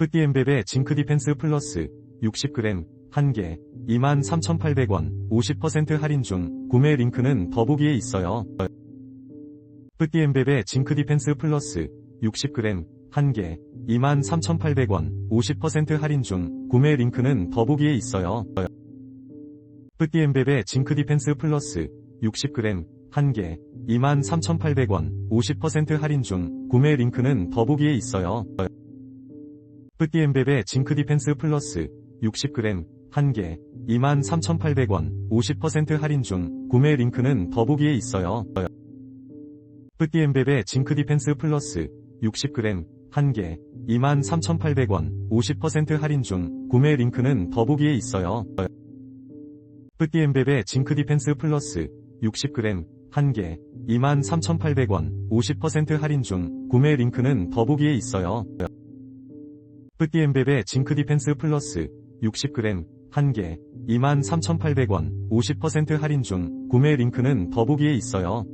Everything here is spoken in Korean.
뿌띠엠베베 징크 디펜스 플러스 60g 1개 23,800원 50% 할인 중 구매 링크는 더보기에 있어요. 뿌띠엠베베 징크 디펜스 플러스 60g 1개 23,800원 50% 할인 중 구매 링크는 더보기에 있어요. 뿌띠엠베베 징크 디펜스 플러스 60g 1개 23,800원 50% 할인 중 구매 링크는 더보기에 있어요. 뿌띠엠베베 징크 디펜스 플러스 60g 1개 23,800원 50% 할인 중 구매 링크는 더보기에 있어요. 뿌띠엠베베 징크 디펜스 플러스 60g 1개 23,800원 50% 할인 중 구매 링크는 더보기에 있어요. 뿌띠엠베베 징크 디펜스 플러스 60g 1개 23,800원 50% 할인 중 구매 링크는 더보기에 있어요. 뿌띠엠베베 징크 디펜스 플러스 60g 1개 23,800원 50% 할인 중 구매 링크는 더보기에 있어요.